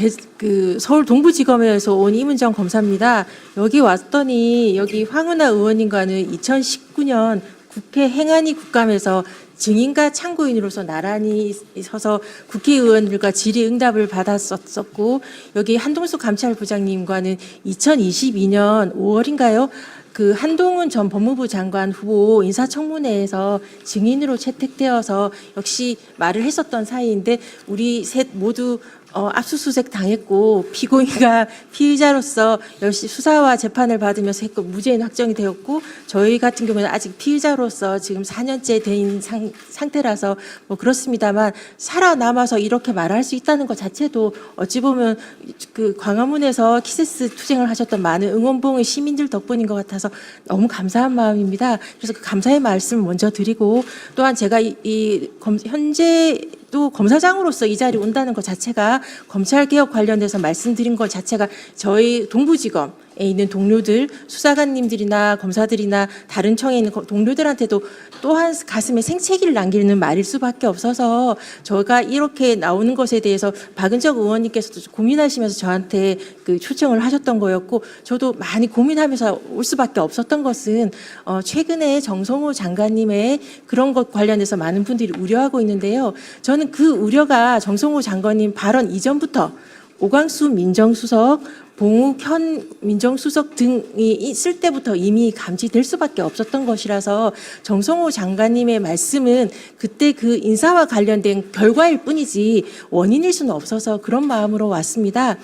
대- 그 서울 동부지검에서 온 이문정 검사입니다. 여기 왔더니 여기 황운하 의원님과는 2019년 국회 행안위 국감에서 증인과 참고인으로서 나란히 서서 국회의원들과 질의응답을 받았었고 여기 한동숙 감찰부장님과는 2022년 5월인가요? 그 한동훈 전 법무부 장관 후보 인사청문회에서 증인으로 채택되어서 역시 말을 했었던 사이인데 우리 셋 모두 어, 압수수색 당했고 피고인과 피의자로서 열심히 수사와 재판을 받으면서 했고 무죄인 확정이 되었고 저희 같은 경우는 아직 피의자로서 지금 4년째 된 상, 상태라서 뭐 그렇습니다만 살아남아서 이렇게 말할 수 있다는 것 자체도 어찌 보면 그 광화문에서 키세스 투쟁을 하셨던 많은 응원봉의 시민들 덕분인 것 같아서 너무 감사한 마음입니다. 그래서 그 감사의 말씀을 먼저 드리고 또한 제가 이, 이 검, 현재 또 검사장으로서 이 자리에 온다는 것 자체가 검찰 개혁 관련돼서 말씀드린 것 자체가 저희 동부지검에 있는 동료들 수사관님들이나 검사들이나 다른 청에 있는 거- 동료들한테도 또한 가슴에 생채기를 남기는 말일 수밖에 없어서 저가 이렇게 나오는 것에 대해서 박은정 의원님께서도 고민하시면서 저한테 그 초청을 하셨던 거였고 저도 많이 고민하면서 올 수밖에 없었던 것은 어 최근에 정성호 장관님의 그런 것 관련해서 많은 분들이 우려하고 있는데요. 저는 그 우려가 정성호 장관님 발언 이전부터 오광수 민정수석, 봉욱 현 민정수석 등이 있을 때부터 이미 감지될 수밖에 없었던 것이라서 정성호 장관님의 말씀은 그때 그 인사와 관련된 결과일 뿐이지 원인일 수는 없어서 그런 마음으로 왔습니다.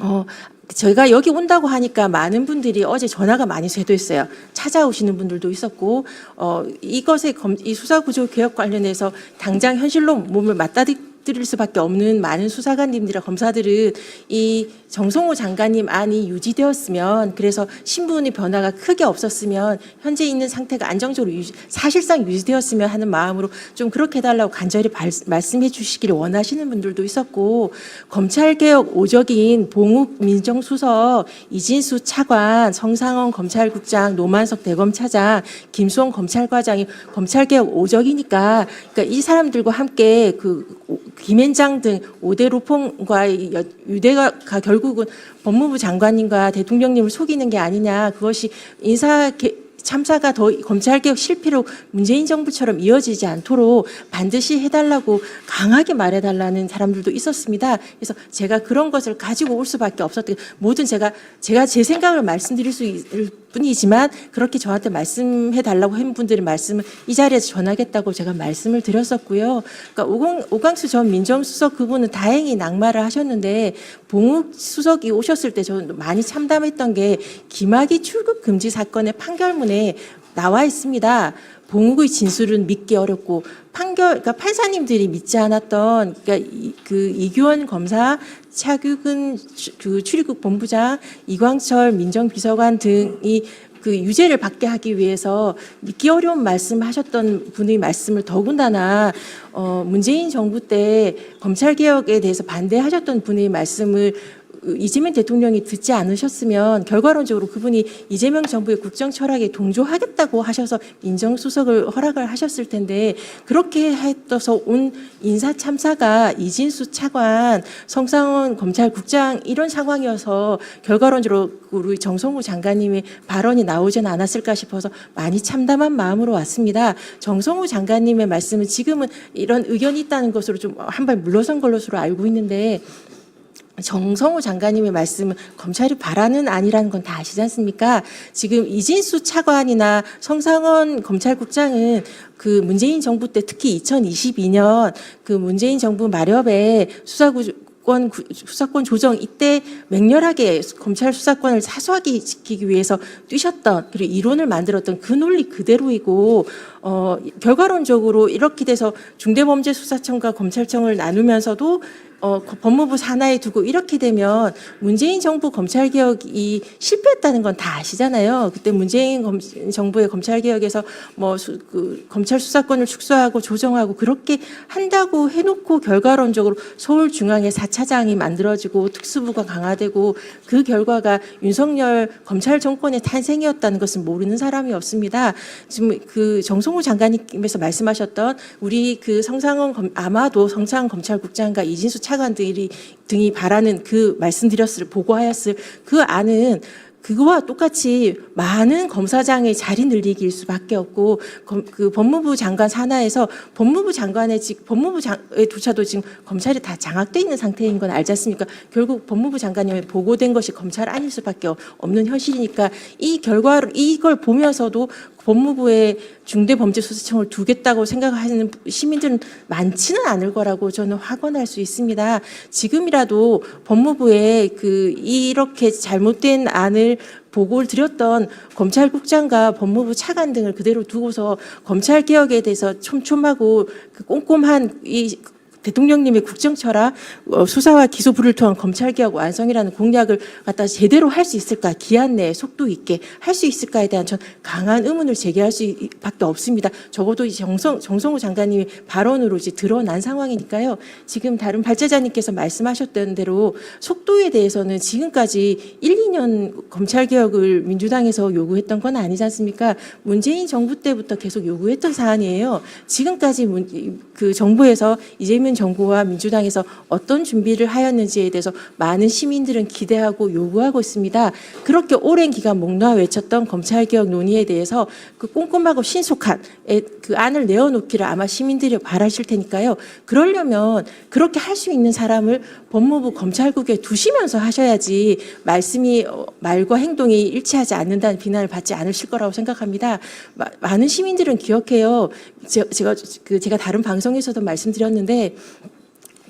어, 저희가 여기 온다고 하니까 많은 분들이 어제 전화가 많이 쇄도했어요. 찾아오시는 분들도 있었고, 어, 이것에 검, 이 수사구조 개혁 관련해서 당장 현실로 몸을 맞닥 뜨릴 수밖에 없는 많은 수사관님들이나 검사들은 이 정성호 장관님 안이 유지되었으면 그래서 신분의 변화가 크게 없었으면 현재 있는 상태가 안정적으로 유지, 사실상 유지되었으면 하는 마음으로 좀 그렇게 해달라고 간절히 발- 말씀해 주시기를 원하시는 분들도 있었고 검찰개혁 오적인 봉욱 민정수석, 이진수 차관, 성상원 검찰국장, 노만석 대검차장, 김수홍 검찰과장이 검찰개혁 오적이니까 그러니까 이 사람들과 함께 그 오- 김앤장 등 오대 로펌과 여- 유대가 가 결국은 법무부 장관님과 대통령님을 속이는 게 아니냐 그것이 인사 개- 참사가 더 검찰개혁 실패로 문재인 정부처럼 이어지지 않도록 반드시 해달라고 강하게 말해달라는 사람들도 있었습니다. 그래서 제가 그런 것을 가지고 올 수밖에 없었던 모든 제가 제가 제 생각을 말씀드릴 수 있을 뿐이지만 그렇게 저한테 말씀해 달라고 한 분들의 말씀을 이 자리에서 전하겠다고 제가 말씀을 드렸었고요. 그러니까 오광, 오광수 전 민정수석 그분은 다행히 낙마를 하셨는데 봉욱 수석이 오셨을 때 저는 많이 참담했던 게 김학의 출국 금지 사건의 판결문에 나와 있습니다. 봉욱의 진술은 믿기 어렵고 판결 그러니까 판사님들이 믿지 않았던 그러니까 이, 그 이규원 검사, 차규근 추- 그 출입국 본부장, 이광철 민정비서관 등이 그 유죄를 받게 하기 위해서 믿기 어려운 말씀하셨던 분의 말씀을 더군다나 어 문재인 정부 때 검찰 개혁에 대해서 반대하셨던 분의 말씀을 이재명 대통령이 듣지 않으셨으면 결과론적으로 그분이 이재명 정부의 국정 철학에 동조하겠다고 하셔서 민정수석을 허락을 하셨을 텐데 그렇게 해서 온 인사 참사가 이진수 차관, 성상원 검찰국장 이런 상황이어서 결과론적으로 우리 정성호 장관님의 발언이 나오진 않았을까 싶어서 많이 참담한 마음으로 왔습니다. 정성호 장관님의 말씀은 지금은 이런 의견이 있다는 것으로 좀 한 발 물러선 것으로 알고 있는데 정성호 장관님의 말씀은 검찰이 바라는 아니라는 건 다 아시지 않습니까? 지금 이진수 차관이나 성상원 검찰국장은 그 문재인 정부 때 특히 2022년 그 문재인 정부 마렵에 수사권 구- 수사권 조정 이때 맹렬하게 검찰 수사권을 사소하게 지키기 위해서 뛰셨던 그리고 이론을 만들었던 그 논리 그대로이고 어 결과론적으로 이렇게 돼서 중대범죄수사청과 검찰청을 나누면서도 어, 그 법무부 산하에 두고 이렇게 되면 문재인 정부 검찰 개혁이 실패했다는 건 다 아시잖아요. 그때 문재인 검, 정부의 검찰 개혁에서 뭐 수, 그 검찰 수사권을 축소하고 조정하고 그렇게 한다고 해놓고 결과론적으로 서울중앙에 4차장이 만들어지고 특수부가 강화되고 그 결과가 윤석열 검찰 정권의 탄생이었다는 것을 모르는 사람이 없습니다. 지금 그 정성호 장관님께서 말씀하셨던 우리 그 성상원 검, 아마도 성상원 검찰국장과 이진수 차관 등이 등이 바라는 그 말씀드렸을 보고하였을 그 안은 그거와 똑같이 많은 검사장의 자리 늘리기일 수밖에 없고 검- 그 법무부 장관 산하에서 법무부 장관의 직 법무부 장의 조차도 지금 검찰이 다 장악돼 있는 상태인 건 알지 않습니까? 결국 법무부 장관이 보고된 것이 검찰 아닐 수밖에 없는 현실이니까 이 결과를 이걸 보면서도 법무부에 중대범죄수사청을 두겠다고 생각하는 시민들은 많지는 않을 거라고 저는 확언할 수 있습니다. 지금이라도 법무부에 그 이렇게 잘못된 안을 보고를 드렸던 검찰국장과 법무부 차관 등을 그대로 두고서 검찰 개혁에 대해서 촘촘하고 그 꼼꼼한 이 대통령님의 국정 철학 어, 수사와 기소부를 통한 검찰개혁 완성이라는 공약을 갖다 제대로 할 수 있을까 기한 내에 속도 있게 할 수 있을까에 대한 전 강한 의문을 제기할 수밖에 없습니다. 적어도 이 정성, 정성호 장관님이 발언으로 이제 드러난 상황이니까요. 지금 다른 발제자님께서 말씀하셨던 대로 속도에 대해서는 지금까지 1, 2년 검찰개혁을 민주당에서 요구했던 건 아니지 않습니까? 문재인 정부 때부터 계속 요구했던 사안이에요. 지금까지 문- 그 정부에서 이재명 정부와 민주당에서 어떤 준비를 하였는지에 대해서 많은 시민들은 기대하고 요구하고 있습니다. 그렇게 오랜 기간 목 놓아 외쳤던 검찰개혁 논의에 대해서 그 꼼꼼하고 신속한 에- 그 안을 내어놓기를 아마 시민들이 바라실 테니까요. 그러려면 그렇게 할 수 있는 사람을 법무부 검찰국에 두시면서 하셔야지 말씀이 어, 말과 행동이 일치하지 않는다는 비난을 받지 않으실 거라고 생각합니다. 마- 많은 시민들은 기억해요. 제- 제가 그 제가 다른 방송에서도 말씀드렸는데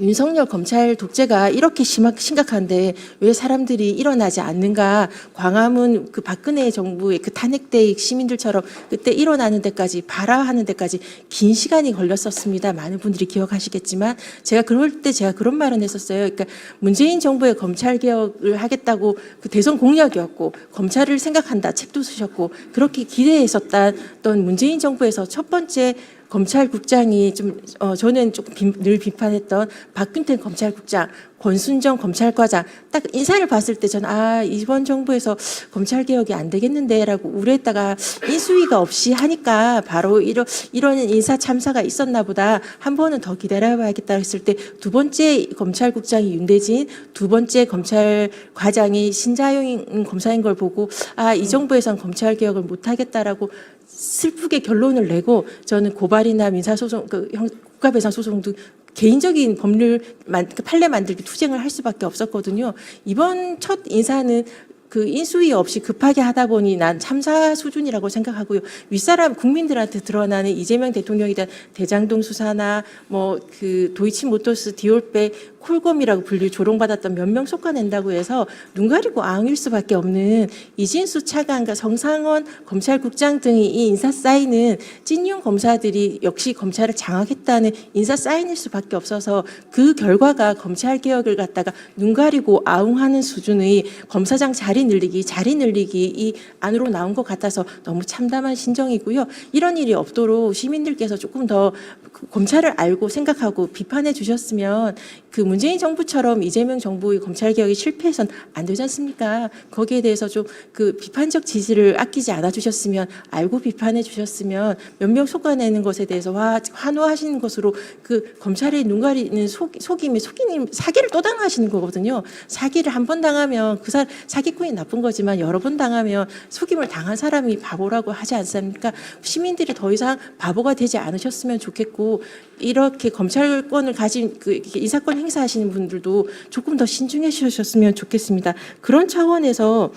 윤석열 검찰 독재가 이렇게 심각, 심각한데 왜 사람들이 일어나지 않는가? 광화문 그 박근혜 정부의 그 탄핵대 시민들처럼 그때 일어나는 데까지 발화하는 데까지 긴 시간이 걸렸었습니다. 많은 분들이 기억하시겠지만 제가 그럴 때 제가 그런 말은 했었어요. 그러니까 문재인 정부의 검찰 개혁을 하겠다고 그 대선 공약이었고 검찰을 생각한다 책도 쓰셨고 그렇게 기대했었던 문재인 정부에서 첫 번째 검찰국장이 좀 어, 저는 조금 비- 늘 비판했던 박근태 검찰국장, 권순정 검찰과장 딱 인사를 봤을 때 저는 아 이번 정부에서 검찰 개혁이 안 되겠는데라고 우려했다가 인수위가 없이 하니까 바로 이런 이런 인사 참사가 있었나 보다. 한 번은 더 기다려봐야겠다 했을 때 두 번째 검찰국장이 윤대진, 두 번째 검찰과장이 신자영 검사인 걸 보고 아 이 정부에선 검찰 개혁을 못 하겠다라고 슬프게 결론을 내고 저는 고발이나 민사소송, 그 형- 국가배상 소송 등 개인적인 법률 만, 그 판례 만들기 투쟁을 할 수밖에 없었거든요. 이번 첫 인사는 그 인수위 없이 급하게 하다 보니 난 참사 수준이라고 생각하고요. 윗사람 국민들한테 드러나는 이재명 대통령에 대한 대장동 수사나 뭐 그 도이치모터스 디올배 콜검이라고 불릴 조롱받았던 몇명 속아낸다고 해서 눈 가리고 앙일 수밖에 없는 이진수 차관과 정상원 검찰국장 등이 이 인사 사인은 찐용 검사들이 역시 검찰을 장악했다는 인사 사인일 수밖에 없어서 그 결과가 검찰 개혁을 갖다가 눈 가리고 아웅하는 수준의 검사장 자리 늘리기, 자리 늘리기 이 안으로 나온 것 같아서 너무 참담한 신정이고요. 이런 일이 없도록 시민들께서 조금 더그 검찰을 알고 생각하고 비판해 주셨으면 그 문재인 정부처럼 이재명 정부의 검찰 개혁이 실패해선 안 되지 않습니까? 거기에 대해서 좀 그 비판적 지지를 아끼지 않아 주셨으면 알고 비판해 주셨으면 몇 명 속아내는 것에 대해서 화, 환호하시는 것으로 그 검찰의 눈 가리는 속, 속임이 속이님 사기를 또 당하시는 거거든요. 사기를 한 번 당하면 그 사, 사기꾼이 나쁜 거지만 여러 번 당하면 속임을 당한 사람이 바보라고 하지 않습니까? 시민들이 더 이상 바보가 되지 않으셨으면 좋겠고 이렇게 검찰권을 가진 그 이렇게 인사권 행사하시는 분들도 조금 더 신중해 주셨으면 좋겠습니다. 그런 차원에서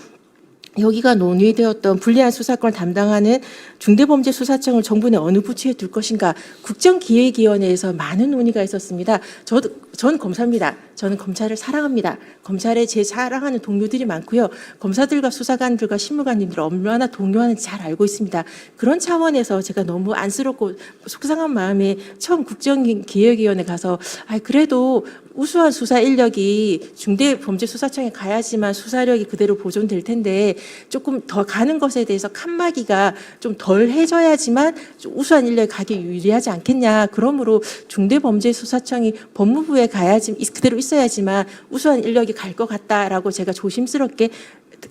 여기가 논의되었던 불리한 수사권을 담당하는 중대범죄수사청을 정부 내 어느 부처에 둘 것인가 국정기획위원회에서 많은 논의가 있었습니다. 저도 전 검사입니다. 저는 검찰을 사랑합니다. 검찰에 제 사랑하는 동료들이 많고요. 검사들과 수사관들과 신무관님들 얼마나 동료하는지 잘 알고 있습니다. 그런 차원에서 제가 너무 안쓰럽고 속상한 마음에 처음 국정기획위원회 가서 아 그래도 우수한 수사 인력이 중대범죄수사청에 가야지만 수사력이 그대로 보존될 텐데 조금 더 가는 것에 대해서 칸막이가 좀 덜 해줘야지만 좀 우수한 인력이 가기 유리하지 않겠냐. 그러므로 중대범죄수사청이 법무부에 가야지 그대로 있 있어야지만 우수한 인력이 갈 것 같다라고 제가 조심스럽게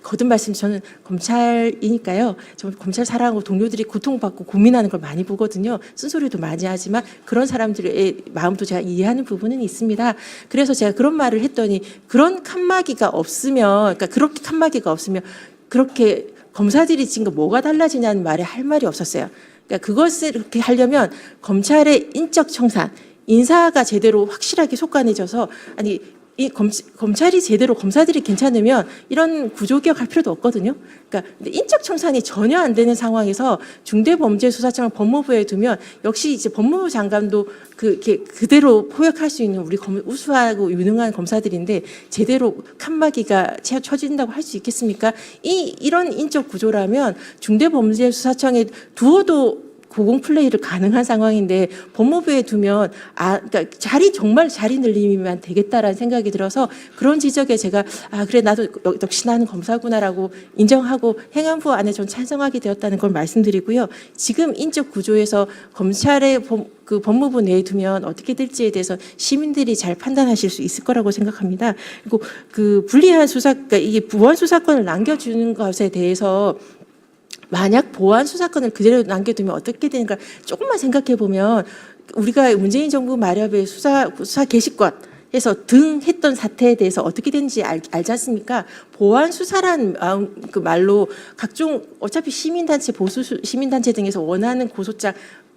거듭 말씀 저는 검찰이니까요. 저 검찰 사랑하고 동료들이 고통받고 고민하는 걸 많이 보거든요. 쓴소리도 많이 하지만 그런 사람들의 마음도 제가 이해하는 부분은 있습니다. 그래서 제가 그런 말을 했더니 그런 칸막이가 없으면 그러니까 그렇게 칸막이가 없으면 그렇게 검사들이 지금 뭐가 달라지냐는 말에 할 말이 없었어요. 그러니까 그것을 그렇게 하려면 검찰의 인적 청산, 인사가 제대로 확실하게 속관해져서 아니 이 검, 검찰이 제대로 검사들이 괜찮으면 이런 구조 개혁할 필요도 없거든요. 그러니까 인적 청산이 전혀 안 되는 상황에서 중대범죄수사청을 법무부에 두면 역시 이제 법무부 장관도 그 이렇게 그대로 포획할 수 있는 우리 검, 우수하고 유능한 검사들인데 제대로 칸막이가 채- 쳐진다고 할 수 있겠습니까? 이 이런 인적 구조라면 중대범죄수사청에 두어도 고공 플레이를 가능한 상황인데 법무부에 두면 아 그러니까 자리 정말 자리 늘리면 되겠다라는 생각이 들어서 그런 지적에 제가 아 그래 나도 역- 역시 나는 검사구나라고 인정하고 행안부 안에 전 찬성하게 되었다는 걸 말씀드리고요. 지금 인적 구조에서 검찰의 법, 그 법무부 내에 두면 어떻게 될지에 대해서 시민들이 잘 판단하실 수 있을 거라고 생각합니다. 그리고 그 불리한 수사 그러니까 이게 부원 수사권을 남겨주는 것에 대해서 만약 보안 수사권을 그대로 남겨두면 어떻게 되는가 조금만 생각해 보면 우리가 문재인 정부 마렵의 수사 수사 개시권 해서 등 했던 사태에 대해서 어떻게 되는지 알, 알지 않습니까? 보안 수사란 그 말로 각종 어차피 시민단체 보수 수- 시민단체 등에서 원하는 고소장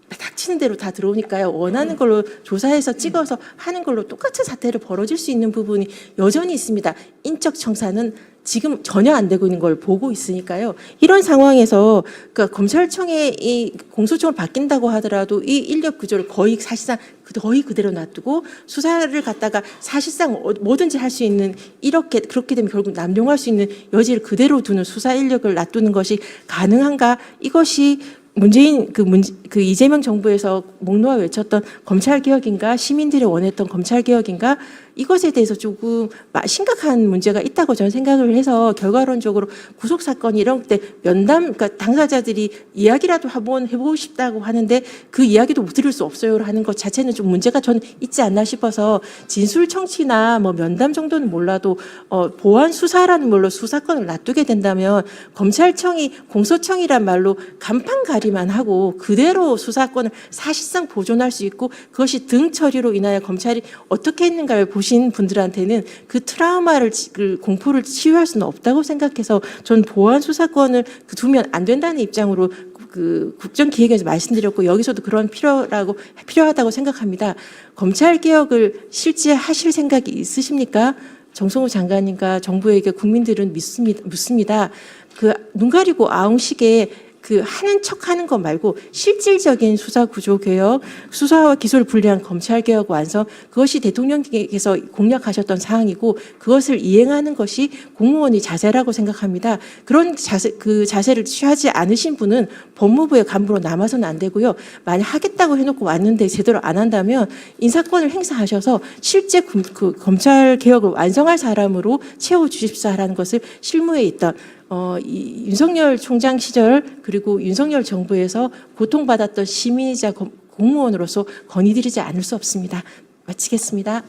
닥치는 대로 다 들어오니까요. 원하는 걸로 조사해서 찍어서 하는 걸로 똑같은 사태를 벌어질 수 있는 부분이 여전히 있습니다. 인적 청산은 지금 전혀 안 되고 있는 걸 보고 있으니까요. 이런 상황에서 그러니까 검찰청의 이 공소청을 바뀐다고 하더라도 이 인력 구조를 거의 사실상 그- 거의 그대로 놔두고 수사를 갖다가 사실상 어- 뭐든지 할 수 있는 이렇게 그렇게 되면 결국 남용할 수 있는 여지를 그대로 두는 수사 인력을 놔두는 것이 가능한가? 이것이 문재인 그, 문, 그 이재명 정부에서 목 놓아 외쳤던 검찰 개혁인가 시민들이 원했던 검찰 개혁인가 이것에 대해서 조금 마- 심각한 문제가 있다고 저는 생각을 해서 결과론적으로 구속 사건이 이런 때 면담 그러니까 당사자들이 이야기라도 한번 해보고 싶다고 하는데 그 이야기도 못 들을 수 없어요 하는 것 자체는 좀 문제가 저는 있지 않나 싶어서 진술 청취나 뭐 면담 정도는 몰라도 어, 보안 수사라는 걸로 수사권을 놔두게 된다면 검찰청이 공소청이란 말로 간판 가리만 하고 그대로 수사권을 사실상 보존할 수 있고 그것이 등 처리로 인하여 검찰이 어떻게 했는가를 보신 분들한테는 그 트라우마를 치- 그 공포를 치유할 수는 없다고 생각해서 전 보안 수사권을 그 두면 안 된다는 입장으로 그 국정 기획에서 말씀드렸고 여기서도 그런 필요라고 필요하다고 생각합니다. 검찰 개혁을 실제 하실 생각이 있으십니까? 정성호 장관님과 정부에게 국민들은 묻습니다. 묻습니다. 그 눈 가리고 아웅식에 그 하는 척 하는 것 말고 실질적인 수사 구조 개혁, 수사와 기소를 분리한 검찰 개혁 완성 그것이 대통령께서 공약하셨던 사항이고 그것을 이행하는 것이 공무원의 자세라고 생각합니다. 그런 자세 그 자세를 취하지 않으신 분은 법무부의 간부로 남아서는 안 되고요. 만약 하겠다고 해놓고 왔는데 제대로 안 한다면 인사권을 행사하셔서 실제 금- 그 검찰 개혁을 완성할 사람으로 채워 주십사라는 것을 실무에 있던 어, 이 윤석열 총장 시절 그리고 윤석열 정부에서 고통받았던 시민이자 검- 공무원으로서 건의드리지 않을 수 없습니다. 마치겠습니다.